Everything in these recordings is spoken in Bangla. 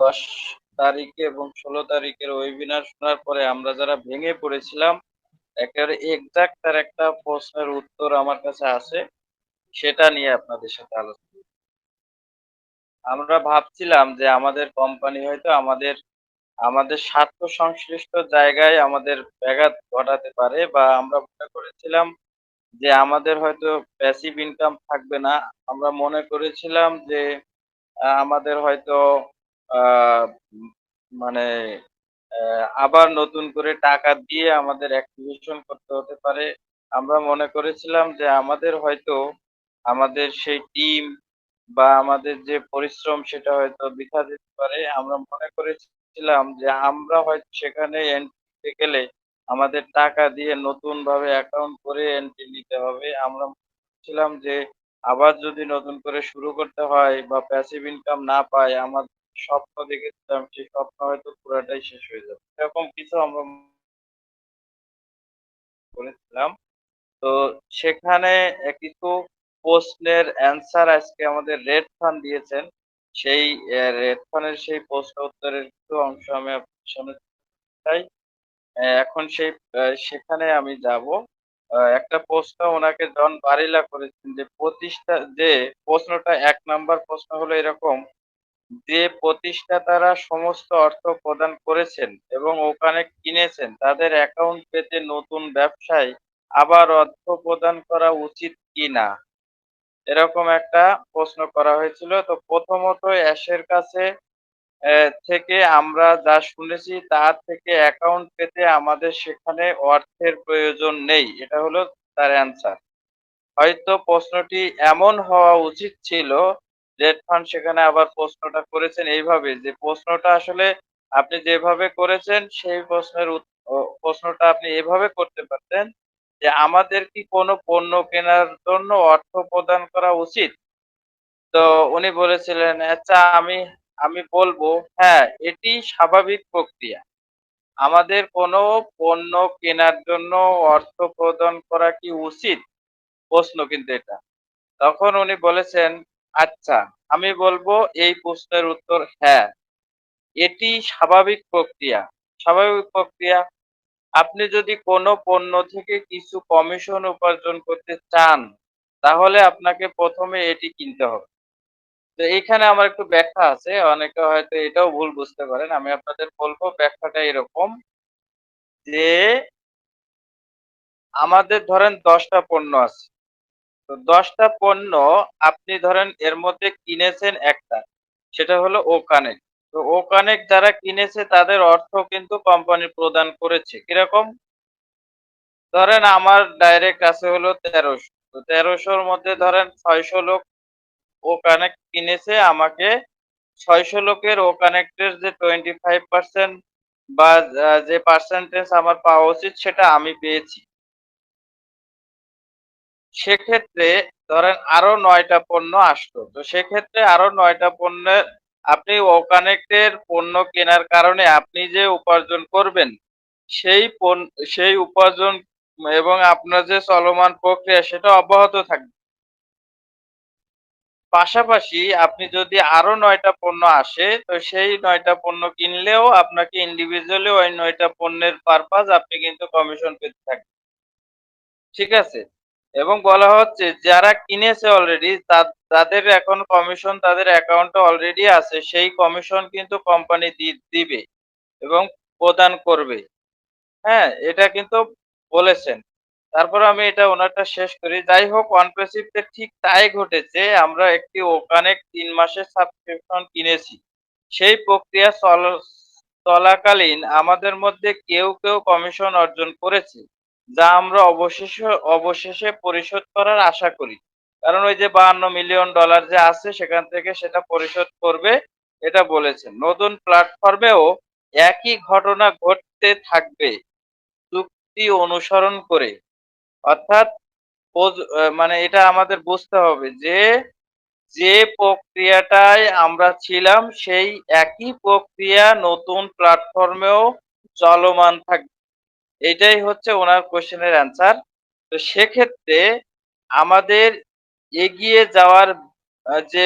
দশ তারিখে এবং ষোলো তারিখের ওয়েবিনার শোনার পরে আমরা যারা ভেঙে পড়েছিলাম একেবারে এক্সাক্ট তার একটা প্রশ্নের উত্তর আমার কাছে আছে, সেটা নিয়ে আপনাদের সাথে আলোচনা আমরা ভাবছিলাম যে আমাদের কোম্পানি হয়তো আমাদের আমাদের স্বার্থ সংশ্লিষ্ট জায়গায় আমাদের ব্যাঘাত ঘটাতে পারে বা আমরা মনে করেছিলাম যে আমাদের হয়তো প্যাসিভ ইনকাম থাকবে না। আমরা মনে করেছিলাম যে আমাদের হয়তো মানে আবার নতুন করে টাকা দিয়ে আমাদের অ্যাক্টিভেশন করতে হতে পারে। আমরা মনে করেছিলাম যে আমাদের হয়তো আমাদের সেই টিম বা আমাদের যে পরিশ্রম সেটা হয়তো বৃথা যেতে পারে। আমরা মনে করেছিলাম যে আমরা হয়তো সেখানে এন্ট্রি গেলে আমাদের টাকা দিয়ে নতুন ভাবে অ্যাকাউন্ট করে এন্ট্রি নিতে হবে। আমরা ছিলাম যে আবার যদি নতুন করে শুরু করতে হয় বা প্যাসিভ ইনকাম না পাই আমার স্বপ্ন দেখেছিলাম, সেই স্বপ্ন হয়তো পুরাটাই শেষ হয়ে যাবে। এরকম কিছু আমরা করেছিলাম। তো সেখানে কিছু প্রশ্নের অ্যান্সার আজকে আমাদের রেড খান দিয়েছেন। সেই রেড খানের সেই প্রশ্ন উত্তরের কিছু অংশ আমি আপনার সামনে চাই। এখন সেই সেখানে আমি যাব। একটা প্রশ্ন ওনাকে জন বারিলা করেছেন যে প্রতিষ্ঠা, যে প্রশ্নটা এক নাম্বার প্রশ্ন হলো এরকম যে প্রতিষ্ঠাতারা সমস্ত অর্থ প্রদান করেছেন এবং ওখানে কিনেছেন, তাদের অ্যাকাউন্ট পেতে নতুন ব্যবসায় আবার অর্থ প্রদান করা উচিত কিনা? এরকম একটা প্রশ্ন করা হয়েছিল। তো প্রথমত অ্যাশের কাছে থেকে আমরা যা শুনেছি, তার থেকে অ্যাকাউন্ট পেতে আমাদের সেখানে অর্থের প্রয়োজন নেই। এটা হলো তার অ্যান্সার হয়তো প্রশ্নটি এমন হওয়া উচিত ছিল জেড খান সেখানে আবার প্রশ্নটা করেছেন এইভাবে যে প্রশ্নটা আসলে আপনি যেভাবে করেছেন সেই প্রশ্নের প্রশ্নটা আপনি এভাবে করতে পারতেন যে আমাদের কি কোনো পণ্য কেনার জন্য অর্থ প্রদান করা উচিত? তো উনি বলেছিলেন আচ্ছা আমি আমি বলব হ্যাঁ এটি স্বাভাবিক প্রক্রিয়া। আমাদের কোনো পণ্য কেনার জন্য অর্থ প্রদান করা কি উচিত? প্রশ্ন কিন্তু এটা। তখন উনি বলেছেন আচ্ছা আমি বলব এই প্রশ্নের উত্তর হ্যাঁ। এটি স্বাভাবিক প্রক্রিয়া। স্বাভাবিক প্রক্রিয়া। আপনি যদি কোনো পণ্য থেকে কিছু কমিশন উপার্জন করতে চান, তাহলে আপনাকে প্রথমে এটি কিনতে হবে। তো এখানে আমার একটু ব্যাখ্যা আছে, অনেকে হয়তো এটাও ভুল বুঝতে পারেন। আমি আপনাদের বলব ব্যাখ্যাটা এরকম যে, আমাদের ধরেন দশটা পণ্য আছে। দশটা পণ্য আপনি ধরেন এর মধ্যে কিনেছেন একটা, সেটা হলো ও কানেক্ট তো ও কানেক্ট যারা কিনেছে তাদের অর্থ কিন্তু কোম্পানি প্রদান করেছে। কীরকম? ধরেন আমার ডাইরেক্ট আছে হলো তেরোশো। তো তেরোশোর মধ্যে ধরেন ছয়শো লোক ও কানেক্ট কিনেছে, আমাকে ছয়শো লোকের ও কানেক্টের যে টোয়েন্টি ফাইভ পার্সেন্ট বা যে পার্সেন্টেজ আমার পাওয়া উচিত সেটা আমি পেয়েছি। সেক্ষেত্রে ধরেন আরও নয়টা পণ্য আসলো। তো সেক্ষেত্রে আরও নয়টা পণ্যের আপনি ও কানেক্টের পণ্য কেনার কারণে আপনি যে উপার্জন করবেন, সেই সেই উপার্জন এবং আপনার যে চলমান প্রক্রিয়া সেটা অব্যাহত থাকবে। পাশাপাশি আপনি যদি আরও নয়টা পণ্য আসে, তো সেই নয়টা পণ্য কিনলেও আপনাকে ইন্ডিভিজুয়ালি ওই নয়টা পণ্যের পারপাস আপনি কিন্তু কমিশন পেতে থাকবেন। ঠিক আছে? এবং বলা হচ্ছে, যারা কিনেছে অলরেডি তাদের এখন কমিশন তাদের অ্যাকাউন্টে অলরেডি আছে, সেই কমিশন কিন্তু কোম্পানি দিবে এবং প্রদান করবে। হ্যাঁ এটা কিন্তু বলেছেন। তারপর আমি এটা ওনারটা শেষ করি। যাই হোক অনপ্রেসিভতে ঠিক তাই ঘটেছে, আমরা একটি ওখানে তিন মাসের সাবস্ক্রিপশন কিনেছি। সেই প্রক্রিয়া চল- চলাকালীন আমাদের মধ্যে কেউ কেউ কমিশন অর্জন করেছে। যা আমরা অবশেষে অবশেষে পরিশোধ করার আশা করি। কারণ ওই যে বাহান্ন মিলিয়ন ডলার যে আছে, সেখান থেকে সেটা পরিশোধ করবে, এটা বলেছেন। নতুন প্ল্যাটফর্মেও একই ঘটনা ঘটতে থাকবে, চুক্তি অনুসরণ করে। অর্থাৎ মানে এটা আমাদের বুঝতে হবে যে যে প্রক্রিয়াটায় আমরা ছিলাম, সেই একই প্রক্রিয়া নতুন প্ল্যাটফর্মেও চলমান থাকবে। এটাই হচ্ছে ওনার কোশ্চেনের অ্যান্সার তো সেক্ষেত্রে আমাদের এগিয়ে যাওয়ার যে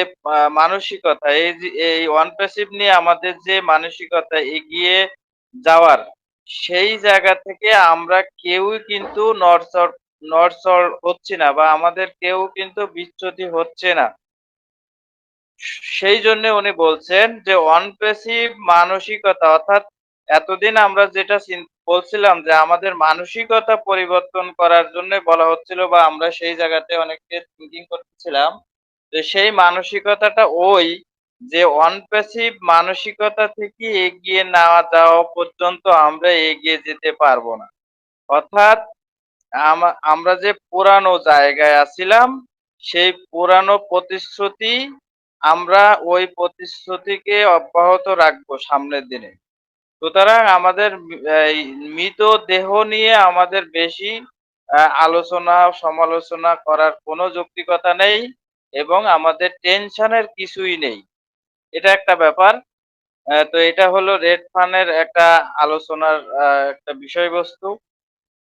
মানসিকতা, এই এই ওয়ান প্যাসিভ নিয়ে আমাদের যে মানসিকতা এগিয়ে যাওয়ার, সেই জায়গা থেকে আমরা কেউই কিন্তু নড়চড় নড়চড় হচ্ছে না বা আমাদের কেউ কিন্তু বিচ্যুতি হচ্ছে না। সেই জন্য উনি বলছেন যে অনপ্যাসিভ মানসিকতা অর্থাৎ এতদিন আমরা যেটা বলছিলাম যে আমাদের মানসিকতা পরিবর্তন করার জন্য বলা হচ্ছিল বা আমরা সেই জায়গাতে অনেককে থিংকিং করতেছিলাম। যে সেই মানসিকতাটা ওই যে অনপ্যাসিভ মানসিকতা থেকে এগিয়ে না যাওয়া পর্যন্ত আমরা এগিয়ে যেতে পারব না। অর্থাৎ আমরা যে পুরানো জায়গায় আছিলাম, সেই পুরানো প্রতিশ্রুতি আমরা ওই প্রতিশ্রুতিকে অব্যাহত রাখব সামনের দিনে। সুতরাং আমাদের মি এই মৃতদেহ নিয়ে আমাদের বেশি আলোচনা সমালোচনা করার কোনো যৌক্তিকতা নেই এবং আমাদের টেনশনের কিছুই নেই। এটা একটা ব্যাপার। তো এটা হলো রেড ফান্ড এর একটা আলোচনার একটা বিষয়বস্তু।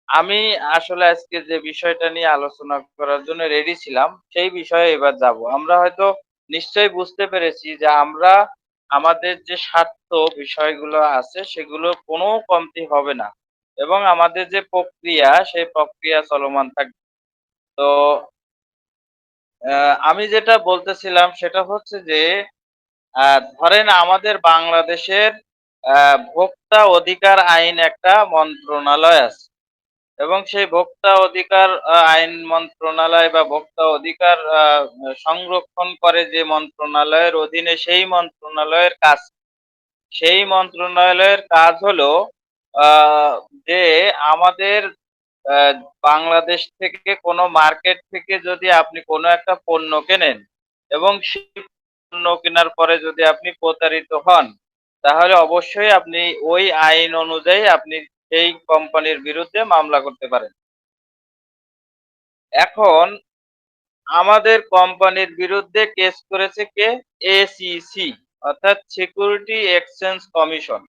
আমি আসলে আজকে যে বিষয়টা নিয়ে আলোচনা করার জন্য রেডি ছিলাম, সেই বিষয়ে এবার যাব। আমরা হয়তো নিশ্চয়ই বুঝতে পেরেছি যে আমরা আমাদের যে স্বার্থ বিষয়গুলো আছে, সেগুলো কোনো কমতি হবে না। এবং আমাদের যে প্রক্রিয়া, সেই প্রক্রিয়া চলমান থাকবে। তো আমি যেটা বলতেছিলাম সেটা হচ্ছে যে ধরেন আমাদের বাংলাদেশের ভোক্তা অধিকার আইন একটা মন্ত্রণালয় আছে। এবং সেই ভোক্তা অধিকার আইন মন্ত্রণালয় বা ভোক্তা অধিকার সংরক্ষণ করে যে মন্ত্রণালয়ের অধীনে সেই মন্ত্রণালয়ের কাজ। সেই মন্ত্রণালয়ের কাজ হলো যে আমাদের বাংলাদেশ থেকে কোনো মার্কেট থেকে যদি আপনি কোনো একটা পণ্য কেনেন এবং সেই পণ্য কেনার পরে যদি আপনি প্রতারিত হন, তাহলে অবশ্যই আপনি ওই আইন অনুযায়ী আপনি সেই কোম্পানির বিরুদ্ধে মামলা করতে পারেন। এখন আমাদের কোম্পানির বিরুদ্ধে কেস করেছে কে? এসিসি অর্থাৎ সিকিউরিটি এক্সচেঞ্জ কমিশন।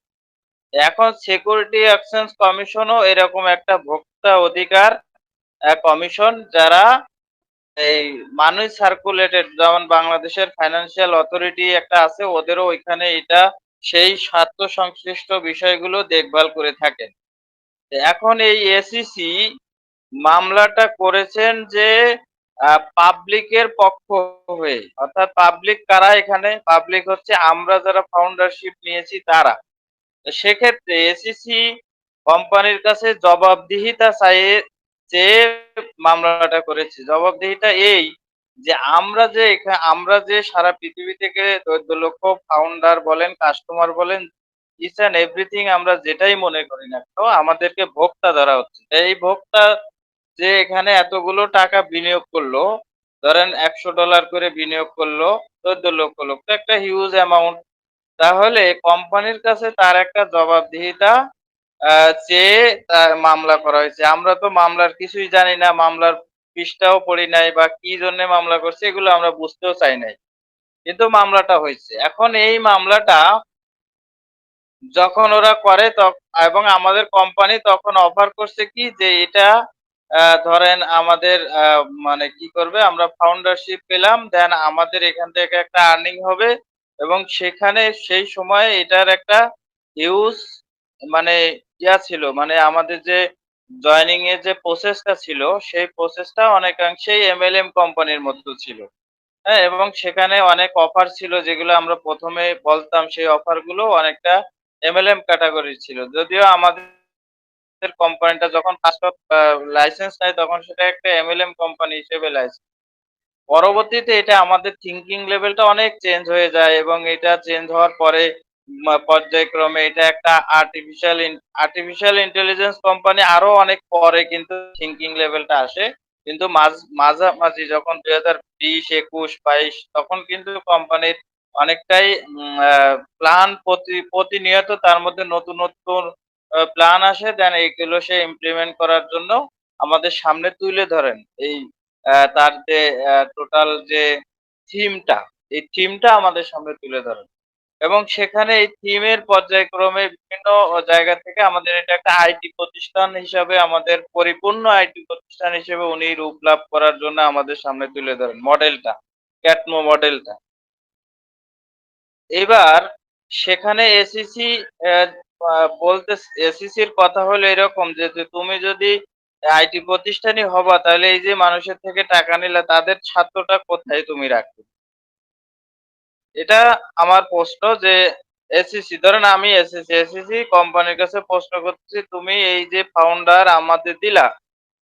এখন সিকিউরিটি এক্সচেঞ্জ কমিশনও এরকম একটা ভোক্তা অধিকার কমিশন যারা এই মানুষ সার্কুলেটেড যেমন বাংলাদেশের ফাইন্যান্সিয়াল অথরিটি একটা আছে, ওদেরও ওইখানে এটা সেই স্বার্থ সংশ্লিষ্ট বিষয়গুলো দেখভাল করে থাকেন। এখন এই এসিসি মামলাটা করেছেন যে পাবলিকের পক্ষ হয়ে। অর্থাৎ পাবলিক কারা এখানে? পাবলিক হচ্ছে আমরা যারা ফাউন্ডারশিপ নিয়েছি তারা। সেক্ষেত্রে এসিসি কোম্পানির কাছে জবাবদিহিতা চাইয়ে চেয়ে মামলাটা করেছে। জবাবদিহিতা এই যে আমরা যে আমরা যে সারা পৃথিবী থেকে ১৪ লক্ষ ফাউন্ডার বলেন, কাস্টমার বলেন, ইচ অ্যান্ড এভরিথিং আমরা যেটাই মনে করি না কেন আমাদেরকে ভোক্তা ধরা হচ্ছে। এই ভোক্তা যে এখানে এতগুলো টাকা বিনিয়োগ করল, ধরেন $১০০ করে বিনিয়োগ করল ১৪ লক্ষ লোক। তো একটা হিউজ অ্যামাউন্ট। তাহলে কোম্পানির কাছে তার একটা জবাবদিহিতা চেয়ে তা মামলা করা হয়েছে। আমরা তো মামলার কিছুই জানি না, মামলার পৃষ্ঠাও পড়ি নাই বা কি জন্য মামলা করছে এগুলো আমরা বুঝতেও চাই নাই। কিন্তু মামলাটা হয়েছে এখন এই মামলাটা যখন ওরা করে এবং আমাদের কোম্পানি তখন অফার করছে কি যে এটা ধরেন আমাদের মানে কি করবে, আমরা ফাউন্ডারশিপ পেলাম দেন আমাদের এখান থেকে একটা আর্নিং হবে, এবং সেখানে সেই সময়ে এটার একটা হিউজ মানে ইয়া ছিল মানে আমাদের যে জয়েনিং এর যে প্রসেসটা ছিল, সেই প্রসেসটা অনেকাংশেই এমএলএম কোম্পানির মতো ছিল। হ্যাঁ? এবং সেখানে অনেক অফার ছিল, যেগুলো আমরা প্রথমে বলতাম, সেই অফারগুলো অনেকটা এমএলএম ক্যাটেগরির ছিল। যদিও আমাদের কোম্পানিটা যখন ফার্স্ট লাইসেন্স নেয় তখন সেটা একটা এমএলএম কোম্পানি হিসেবে লাইসেন্স। পরবর্তীতে এটা আমাদের থিংকিং লেভেলটা অনেক চেঞ্জ হয়ে যায় এবং এটা চেঞ্জ হওয়ার পরে পর্যায়ক্রমে এটা একটা আর্টিফিশিয়াল আর্টিফিশিয়াল ইন্টেলিজেন্স কোম্পানি আরও অনেক পরে কিন্তু থিংকিং লেভেলটা আসে। কিন্তু মাঝ মাঝামাঝি যখন ২০২০, ২১, ২২ তখন কিন্তু কোম্পানির অনেকটাই প্ল্যান প্রতি প্রতিনিয়ত তার মধ্যে নতুন, নতুন প্ল্যান আসে দেন এইগুলো সে ইমপ্লিমেন্ট করার জন্য আমাদের সামনে তুলে ধরেন। এই তার যে টোটাল যে থিমটা, এই থিমটা আমাদের সামনে তুলে ধরেন। এবং সেখানে এই থিমের পর্যায়ক্রমে বিভিন্ন জায়গা থেকে আমাদের এটা একটা আইটি প্রতিষ্ঠান হিসাবে আমাদের পরিপূর্ণ আইটি প্রতিষ্ঠান হিসেবে উনি রূপ লাভ করার জন্য আমাদের সামনে তুলে ধরেন মডেলটা। ক্যাটমো মডেলটা এবার সেখানে এসিসি বলতে এসিসির কথা হলো এরকম যে তুমি যদি আইটি প্রতিষ্ঠানই হবা, তাহলে এই যে মানুষের থেকে টাকা নিলে তাদের ছাত্রটা কোথায় তুমি রাখবে? এটা আমার প্রশ্ন যে এসিসি ধরেন আমি এসিসি এসিসি কোম্পানির কাছে প্রশ্ন করতেছি, তুমি এই যে ফাউন্ডার আমাদের দিলা,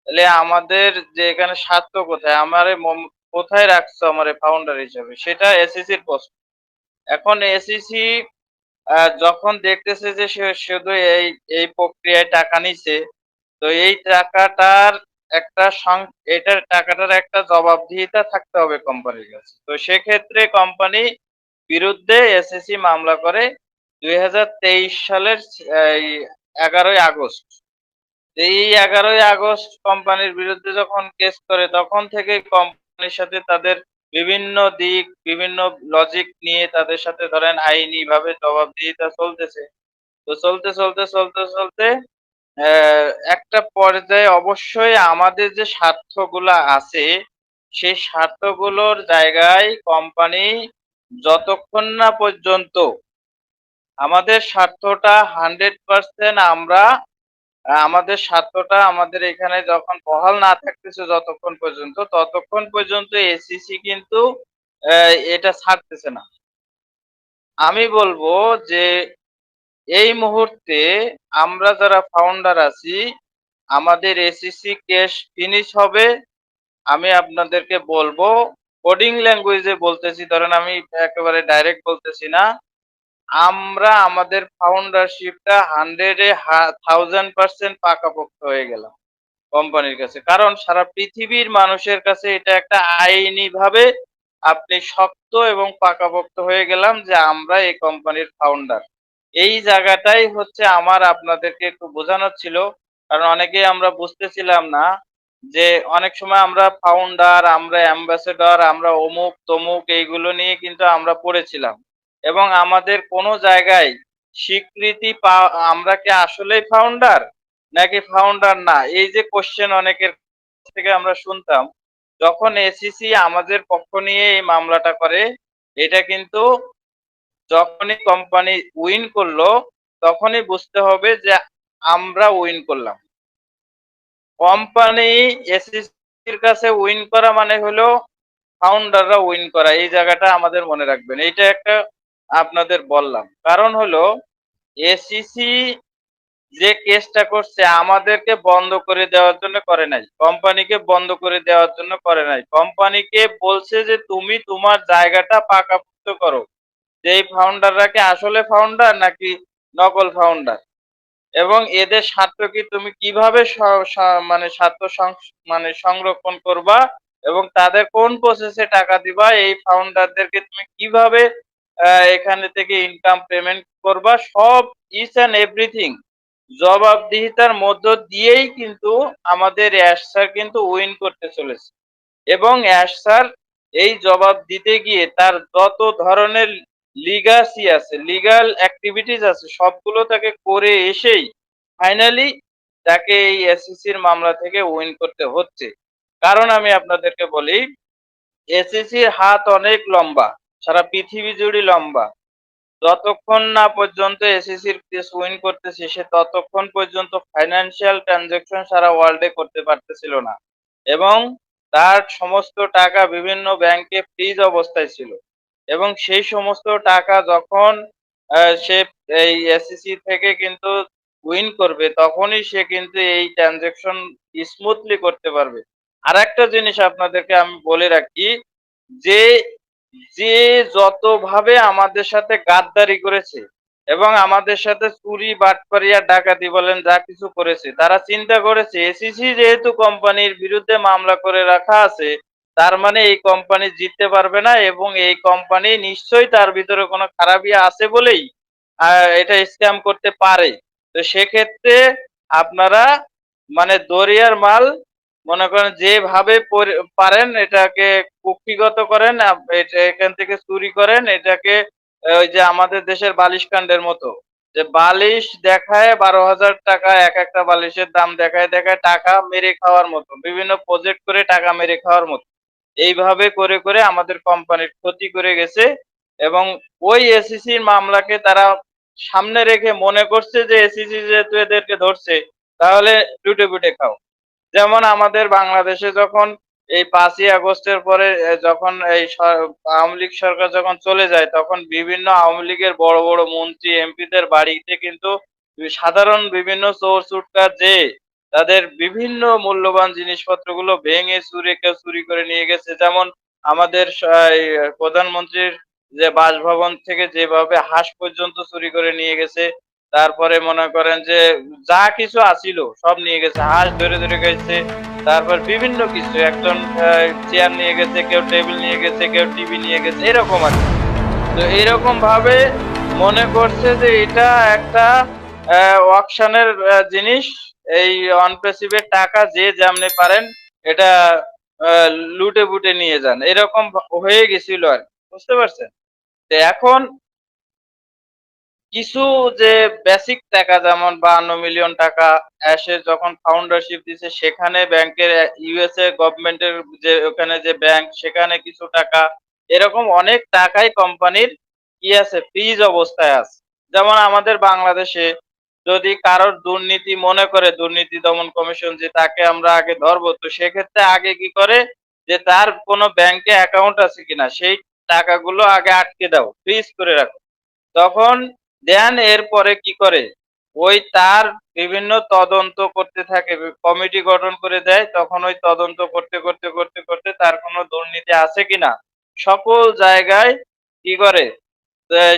তাহলে আমাদের যে এখানে স্বার্থ কোথায়? আমার কোথায় রাখছো আমার ফাউন্ডার হিসেবে? সেটা এসিসির প্রশ্ন। এখন এসিসি যখন দেখতেছে যে শুধু এই এই প্রক্রিয়ায় টাকা নিছে, তো এই টাকাটার একটা এটার টাকাটার একটা জবাবদিহিতা থাকতে হবে কোম্পানির কাছে। তো সেক্ষেত্রে কোম্পানি বিরুদ্ধে এসএসসি মামলা করে দুই হাজার তেইশ সালের এগারোই আগস্ট। এই এগারোই আগস্ট কোম্পানির বিরুদ্ধে যখন কেস করে, তখন থেকে কোম্পানির সাথে তাদের বিভিন্ন দিক, বিভিন্ন লজিক নিয়ে তাদের সাথে ধরেন আইনি ভাবে জবাবদিহিতা চলতেছে। তো চলতে চলতে চলতে চলতে একটা পর্যায়ে অবশ্যই আমাদের যে স্বার্থগুলা আছে, সেই স্বার্থগুলোর জায়গায় কোম্পানি যতক্ষণ না পর্যন্ত আমাদের স্বার্থটা হান্ড্রেড পার্সেন্ট আমরা আমাদের স্বার্থটা আমাদের এখানে যখন বহাল না থাকতেছে যতক্ষণ পর্যন্ত, ততক্ষণ পর্যন্ত এসিসি কিন্তু এটা ছাড়তেছে না। আমি বলব যে, এই মুহূর্তে আমরা যারা ফাউন্ডার আছি, আমাদের এসিসি কেস ফিনিশ হবে। আমি আপনাদেরকে বলব কোডিং ল্যাঙ্গুয়েজে বলতেছি, ধরেন আমি একেবারে ডাইরেক্ট বলতেছি না। আমরা আমাদের ফাউন্ডারশিপটা হান্ড্রেডে থাউজেন্ড পার্সেন্ট পাকাপোক্ত হয়ে গেলাম কোম্পানির কাছে। কারণ সারা পৃথিবীর মানুষের কাছে এটা একটা আইনি ভাবে আপনি শক্ত এবং পাকাপোক্ত হয়ে গেলাম যে আমরা এই কোম্পানির ফাউন্ডার এই জায়গাটাই হচ্ছে আমার আপনাদেরকে একটু বোঝানোর ছিল। কারণ অনেকেই আমরা বুঝতেছিলাম না যে অনেক সময় আমরা ফাউন্ডার আমরা অ্যাম্বাসেডর আমরা অমুক তমুক এইগুলো নিয়ে কিন্তু আমরা পড়েছিলাম। এবং আমাদের কোনো জায়গায় স্বীকৃতি আমরা কি আসলেই ফাউন্ডার নাকি ফাউন্ডার না? এই যে কোশ্চেন অনেকের থেকে আমরা শুনতাম, যখন এসিসি আমাদের পক্ষ নিয়ে এই মামলাটা করে, এটা কিন্তু যখনই কোম্পানি উইন করল, তখনই বুঝতে হবে যে আমরা উইন করলাম। কোম্পানি এসিসির কাছে উইন করা মানে হলো ফাউন্ডাররা উইন করা, এই জায়গাটা আমাদের মনে রাখবেন। এটা একটা আপনাদের বললাম। কারণ হলো এসিসি যে কেসটা করছে, আমাদেরকে বন্ধ করে দেওয়ার জন্য করে নাই। কোম্পানিকে বন্ধ করে দেওয়ার জন্য করে নাই। কোম্পানিকে বলছে যে, তুমি তোমার জায়গাটা পাকাপুক্ত করো। যে ফাউন্ডাররা কি আসলে ফাউন্ডার নাকি নকল ফাউন্ডার এবং এদের স্বার্থ কি তুমি কীভাবে মানে স্বার্থ মানে সংরক্ষণ করবা এবং তাদের কোন প্রসেসে টাকা দিবা? এই ফাউন্ডারদেরকে তুমি কীভাবে এখানে থেকে ইনকাম পেমেন্ট করবা। সব ইচ অ্যান্ড এভরিথিং জবাবদিহিতার মধ্য দিয়েই কিন্তু আমাদের অ্যাশ স্যার কিন্তু উইন করতে চলেছে। এবং অ্যাশ স্যার এই জবাব দিতে গিয়ে তার যত ধরনের লিগাসি আছে লিগাল অ্যাক্টিভিটিস আছে, সবগুলো তাকে করে এসেই ফাইনালি তাকে এই এসএসসির মামলা থেকে উইন করতে হচ্ছে। কারণ আমি আপনাদেরকে বলি এসএসসির হাত অনেক লম্বা। সারা পৃথিবী জুড়ে লম্বা। যতক্ষণ না পর্যন্ত এসএসসির কেস উইন করতেছে, সে ততক্ষণ পর্যন্ত ফাইন্যান্সিয়াল ট্রানজাকশন সারা ওয়ার্ল্ডে করতে পারতেছিল না। এবং তার সমস্ত টাকা বিভিন্ন ব্যাংকে ফ্রিজ অবস্থায় ছিল। এবং সেই সমস্ত টাকা যখন সে এই এসএসসি থেকে কিন্তু উইন করবে, তখনই সে কিন্তু এই ট্রানজেকশন স্মুথলি করতে পারবে। আর একটা জিনিস আপনাদেরকে আমি বলে রাখি, যে যে যতভাবে আমাদের সাথে গাদ্দারি করেছে এবং আমাদের সাথে চুরি বাটপারিয়া ডাকাতি বলেন যা কিছু করেছে, তারা চিন্তা করেছে, এসিসি যেহেতু কোম্পানির বিরুদ্ধে মামলা করে রাখা আছে, তার মানে এই কোম্পানি জিততে পারবে না এবং এই কোম্পানি নিশ্চয়ই তার ভিতরে কোনো খারাপই আছে বলেই এটা স্ক্যাম করতে পারে। তো সেক্ষেত্রে আপনারা মানে দরিয়ার মাল মনে করেন যেভাবে পারেন এটাকে কুক্ষিগত করেন এখান থেকে চুরি করেন, এটাকে ওই যে আমাদের দেশের বালিশ কাণ্ডের মতো। যে বালিশ দেখায় বারো হাজার টাকা, এক একটা বালিশের দাম দেখায় দেখায় টাকা মেরে খাওয়ার মতো, বিভিন্ন প্রজেক্ট করে টাকা মেরে খাওয়ার মতো। এইভাবে করে করে আমাদের কোম্পানির ক্ষতি করে গেছে এবং ওই এসিসির মামলাকে তারা সামনে রেখে মনে করছে যে এসিসি যেহেতু এদেরকে ধরছে, তাহলে লুটে পুটে খাও। যেমন আমাদের বাংলাদেশে যখন এই পাঁচই আগস্টের পরে যখন এই আওয়ামী লীগ সরকার যখন চলে যায়, তখন বিভিন্ন আওয়ামী লীগের বড় বড় মন্ত্রী, এমপিদের বাড়িতে কিন্তু সাধারণ বিভিন্ন চোর চুটকার যে তাদের বিভিন্ন মূল্যবান জিনিসপত্রগুলো ভেঙে চুরে কেউ চুরি করে নিয়ে গেছে। যেমন আমাদের প্রধানমন্ত্রীর যে বাসভবন থেকে যেভাবে হাঁস পর্যন্ত চুরি করে নিয়ে গেছে তারপরে মনে করেন যে যা কিছু আছিল সব নিয়ে গেছে, হাঁস ধরে ধরে গেছে তারপর বিভিন্ন কিছু, একজন চেয়ার নিয়ে গেছে, কেউ টেবিল নিয়ে গেছে, কেউ টিভি নিয়ে গেছে, এরকম আর। তো এরকম ভাবে মনে করছে যে এটা একটা অকশনের জিনিস এই অনপ্রেসিভের টাকা যে যেমনি পারেন, এটা লুটে বুটে নিয়ে যান এরকম হয়ে গেছিল আর। বুঝতে পারছেন তো এখন কিছু যে বেসিক টাকা যেমন বাহান্ন মিলিয়ন টাকা অ্যাশে যখন ফাউন্ডারশিপ দিছে, সেখানে ব্যাংকের ইউএসএ গভর্নমেন্টের যে, ওখানে যে ব্যাংক সেখানে কিছু টাকা, এরকম অনেক টাকাই কোম্পানির কি আছে ফ্রিজ অবস্থায় আছে। যেমন আমাদের বাংলাদেশে যদি কারোর দুর্নীতি মনে করে, দুর্নীতি দমন কমিশন যে তাকে আমরা আগে ধরবো, তো সেক্ষেত্রে আগে কি করে? যে তার কোনো ব্যাংকে অ্যাকাউন্ট আছে কিনা, সেই টাকাগুলো আগে আটকে দাও ফ্রিজ করে রাখো। তখন দেন এরপরে কি করে? ওই তার বিভিন্ন তদন্ত করতে থাকে, কমিটি গঠন করে দেয়, তখন ওই তদন্ত করতে করতে করতে করতে তার কোনো দুর্নীতি আছে কিনা সকল জায়গায় কি করে?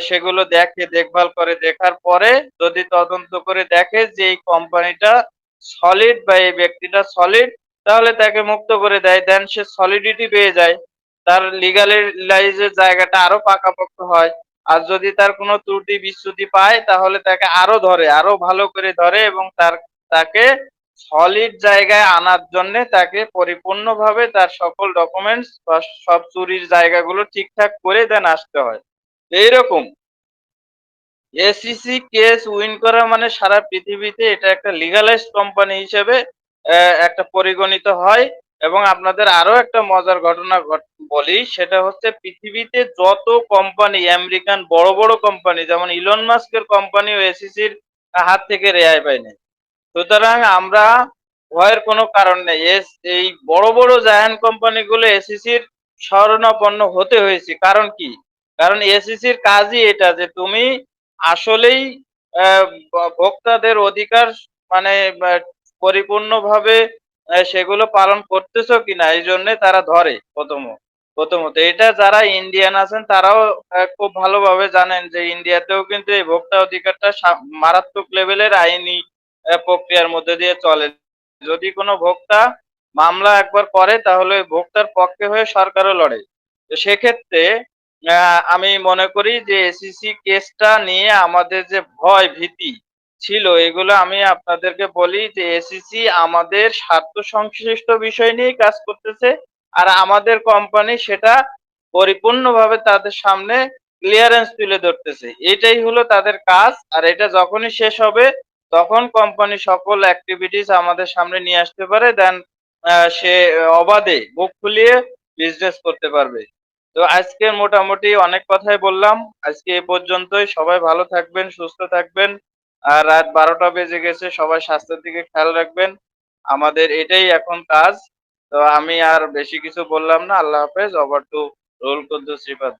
সেগুলো দেখে, দেখভাল করে, দেখার পরে যদি তদন্ত করে দেখে যে এই কোম্পানিটা সলিড বা এই ব্যক্তিটা সলিড তাহলে তাকে মুক্ত করে দেয়। দেন সে সলিডিটি পেয়ে যায়। তার লিগালাইজের জায়গাটা আরও পাকাপোক্ত হয়। আর যদি তার কোনো ত্রুটি, বিচ্যুতি পায়, তাহলে তাকে আরও ধরে, আরও ভালো করে ধরে এবং তার, তাকে সলিড জায়গায় আনার জন্য তাকে পরিপূর্ণভাবে তার সকল ডকুমেন্টস বা সব চুরির জায়গাগুলো ঠিকঠাক করে দেন আসতে হয়। এইরকম। এসিসি কেস উইন করা মানে সারা পৃথিবীতে এটা একটা লিগালাইজ কোম্পানি হিসেবে একটা পরিগণিত হয় এবং আপনাদের আরও একটা মজার ঘটনা ঘট- বলি, সেটা হচ্ছে পৃথিবীতে যত কোম্পানি আমেরিকান বড় বড় কোম্পানি যেমন ইলন মাস্কের কোম্পানি ও এসিসির হাত থেকে রেহাই পায়নি সুতরাং আমরা ভয়ের কোনো কারণ নেই। এই বড় বড় জায়ান্ট কোম্পানিগুলো এসিসির শরণাপন্ন হতে হয়েছে। কারণ কি? কারণ এসিসির কাজই এটা যে তুমি আসলেই ভোক্তাদের অধিকার মানে পরিপূর্ণভাবে সেগুলো পালন করতেছো কিনা, এই জন্য তারা ধরে প্রথম। প্রথমত, এটা যারা ইন্ডিয়ান আছেন, তারাও খুব ভালোভাবে জানেন যে ইন্ডিয়াতেও কিন্তু এই ভোক্তা অধিকারটা মারাত্মক লেভেলের আইনি প্রক্রিয়ার মধ্যে দিয়ে চলে। যদি কোনো ভোক্তা মামলা একবার করে, তাহলে ভোক্তার পক্ষে হয়ে সরকারও লড়ে। তো সেক্ষেত্রে আমি মনে করি যে এসিসি কেসটা নিয়ে আমাদের যে ভয়, ভীতি ছিল, এগুলো আমি আপনাদেরকে বলি যে এসিসি আমাদের স্বার্থ সংশ্লিষ্ট বিষয় নিয়েই কাজ করতেছে। আর আমাদের কোম্পানি সেটা পরিপূর্ণভাবে তাদের সামনে ক্লিয়ারেন্স তুলে ধরতেছে। এটাই হলো তাদের কাজ, আর এটা যখনই শেষ হবে, তখন কোম্পানি সকল অ্যাক্টিভিটিস আমাদের সামনে নিয়ে আসতে পারে দেন সে অবাধে বুক খুলিয়ে বিজনেস করতে পারবে। তো আজকে মোটামুটি অনেক কথাই বললাম। আজকে এ পর্যন্তই। সবাই ভালো থাকবেন, সুস্থ থাকবেন, আর রাত বারোটা বেজে গেছে। সবাই স্বাস্থ্যের দিকে খেয়াল রাখবেন। আমাদের এটাই এখন কাজ। তো আমি আর বেশি কিছু বললাম না। আল্লাহ হাফেজ। Over to roll Kuddus Sripad.